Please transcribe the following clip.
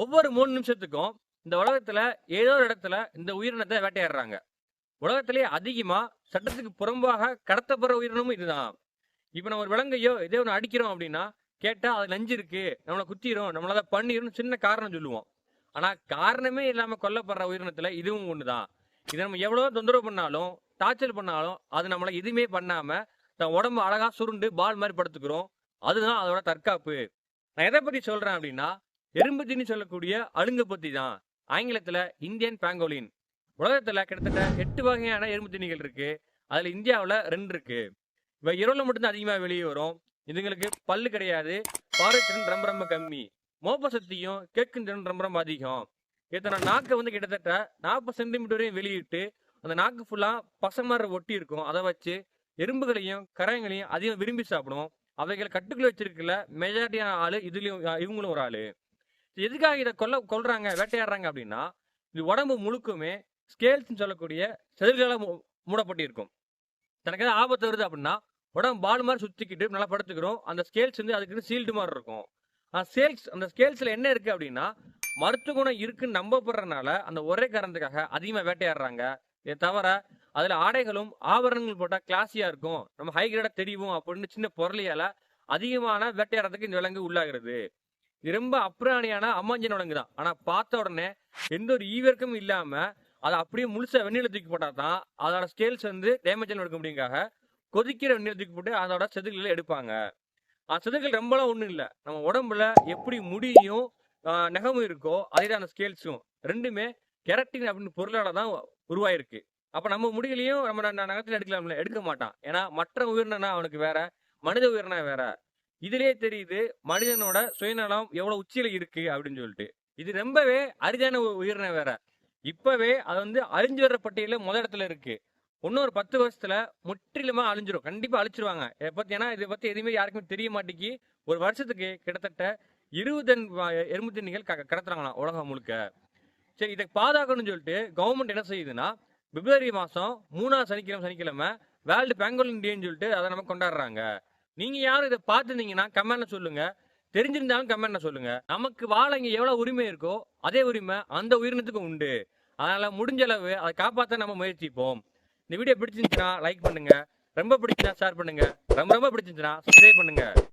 ஒவ்வொரு மூணு நிமிஷத்துக்கும் இந்த உலகத்துல ஏதோ ஒரு இடத்துல இந்த உயிரினத்தை வேட்டையாடுறாங்க. உலகத்திலேயே அதிகமா சட்டத்துக்கு புறம்பாக கடத்தப்படுற உயிரினமும் இதுதான். இப்போ நம்ம ஒரு விலங்கையோ இதே ஒன்று அடிக்கிறோம் அப்படின்னா கேட்டா அது நஞ்சு இருக்கு நம்மளை குத்திரும் நம்மளை அதை பண்ணிடும் சின்ன காரணம் சொல்லுவோம். ஆனா காரணமே இல்லாம கொல்லப்படுற உயிரினத்துல இதுவும் ஒண்ணுதான். இதை நம்ம எவ்வளவு தொந்தரவு பண்ணாலும் டார்ச்சர் பண்ணாலும் அது நம்மளை எதுவுமே பண்ணாம தன் உடம்பு அழகா சுருண்டு பால் மாதிரி படுத்துக்கிறோம். அதுதான் அதோட தற்காப்பு. நான் எதை பத்தி சொல்றேன் அப்படின்னா எறும்பு தீனி சொல்லக்கூடிய அழுங்க பத்தி தான். ஆங்கிலத்துல இந்தியன் பேங்கோலின் உலகத்துல கிட்டத்தட்ட எட்டு வகையான எறும்பு தீனிகள் இருக்கு. அதுல இந்தியாவில் ரெண்டு இருக்கு. இவ இரவுல மட்டும்தான் அதிகமா வெளியே வரும். இதுங்களுக்கு பல்லு கிடையாது. பார்வை திறன் ரொம்ப ரொம்ப கம்மி. மோப்ப சக்தியும் கேட்கும் திறன் ரொம்ப ரொம்ப அதிகம். இத்தனை நாக்கை வந்து கிட்டத்தட்ட நாற்பது சென்டிமீட்டர் வரையும் வெளியிட்டு அந்த நாக்கு ஃபுல்லாக பசை மாதிரி ஒட்டி இருக்கும். அதை வச்சு எறும்புகளையும் கரையங்களையும் அதிகம் விரும்பி சாப்பிடும். அவைகளை கட்டுக்குள்ள வச்சிருக்கல மெஜாரிட்டியான ஆள் இதுலயும் இவங்களும் ஒரு ஆளு. எதுக்காக இதை கொல்ல கொள்றாங்க வேட்டையாடுறாங்க அப்படின்னா இது உடம்பு முழுக்குமே ஸ்கேல்ஸ்னு சொல்லக்கூடிய செதில்களால் மூ- மூடப்பட்டிருக்கும். தனக்கு ஏதாவது ஆபத்து வருது அப்படின்னா உடம்பு பால் மாதிரி சுத்திக்கிட்டு நல்லா படுத்துக்கிறோம். அந்த ஸ்கேல்ஸ் வந்து அதுக்கு சீல்டு மாதிரி இருக்கும். அந்த சேல்ஸ் அந்த ஸ்கேல்ஸ்ல என்ன இருக்கு அப்படின்னா மருத்துவ குணம் இருக்குன்னு நம்பப்படுறதுனால அந்த ஒரே காரணத்துக்காக அதிகமாக வேட்டையாடுறாங்க. இதை தவிர அதில் ஆடைகளும் ஆபரணங்கள் போட்டால் கிளாஸியாக இருக்கும். நம்ம ஹை கிரேடா தெரியும் அப்படின்னு சின்ன பொருளியால் அதிகமான வேட்டையாடுறதுக்கு இந்த விலங்கு உள்ளாகிறது. ரொம்ப அப்புறாணியான அம்மாஞ்சன் விலங்கு தான் ஆனால் பார்த்த உடனே எந்த ஒரு ஈவிற்கும் இல்லாமல் அதை அப்படியே முழுசாக வெந்நீர்ல தூக்கி போட்டால் தான் அதோட ஸ்கேல்ஸ் வந்து டேமேஜ் எடுக்க முடியுங்காக கொதிக்கிற வெந்நீர் தூக்கி போட்டு அதோட செதுகளை எடுப்பாங்க. அந்த செதுகள் ரொம்பலாம் ஒன்றும் இல்லை. நம்ம உடம்புல எப்படி முடியும் நகமும் இருக்கோ அதே தான் அந்த ஸ்கேல்ஸும் ரெண்டுமே கெரட்டின் அப்படின்னு பொருளால் தான் உருவாயிருக்கு. அப்போ நம்ம முடிகளையும் நம்ம நகத்தில் எடுக்கலாம்ல? எடுக்க மாட்டான். ஏன்னா மற்ற உயிரினா அவனுக்கு வேற மனித உயிரினா வேற. இதுலயே தெரியுது மனிதனோட சுயநலம் எவ்வளவு உச்சியில இருக்கு அப்படின்னு சொல்லிட்டு. இது ரொம்பவே அரிதான உயிரின வேற. இப்பவே அது வந்து அழிஞ்சு வர்ற பட்டியல முத இடத்துல இருக்கு. இன்னொரு பத்து வருஷத்துல முற்றிலுமா அழிஞ்சிரும். கண்டிப்பா அழிச்சிருவாங்க. இதை பத்தி ஏன்னா இதை பத்தி எதுவுமே யாருக்குமே தெரிய மாட்டேங்கி ஒரு வருஷத்துக்கு கிட்டத்தட்ட இருபது எறும்பு தண்ணிகள் கடத்துறாங்களாம் உலகம் முழுக்க. சரி இதை பாதுகாக்கணும்னு சொல்லிட்டு கவர்மெண்ட் என்ன செய்யுதுன்னா பிப்ரவரி மாசம் மூணாவது சனிக்கிழமை சனிக்கிழமை வேர்ல்டு பெங்கோலின் டேன்னு சொல்லிட்டு அதை நம்ம கொண்டாடுறாங்க. நீங்க யாரும் இதை பார்த்துருந்தீங்கன்னா கமெண்ட்ல சொல்லுங்க. தெரிஞ்சிருந்தாலும் கமெண்ட்ல சொல்லுங்க. நமக்கு வாழ இங்க எவ்வளவு உரிமை இருக்கோ அதே உரிமை அந்த உயிரினத்துக்கும் உண்டு. அதனால முடிஞ்ச அளவு அதை காப்பாற்ற நம்ம முயற்சிப்போம். இந்த வீடியோ பிடிச்சிருந்துச்சுன்னா லைக் பண்ணுங்க. ரொம்ப பிடிச்சா ஷேர் பண்ணுங்க. ரொம்ப ரொம்ப பிடிச்சிருந்துச்சுன்னா சப்ஸ்கிரைப் பண்ணுங்க.